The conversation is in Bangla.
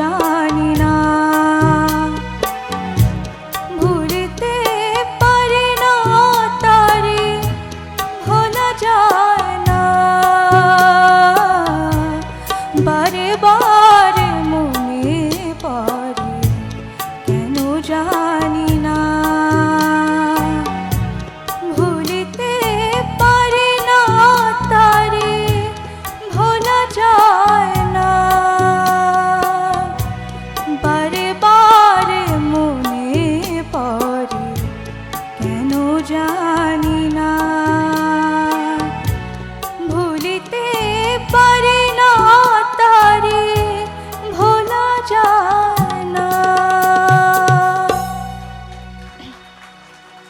জানি না। ভুলিতে পারি না তারে ভোলা যায় না। বারে বারে মনে পড়ে, কেন যায়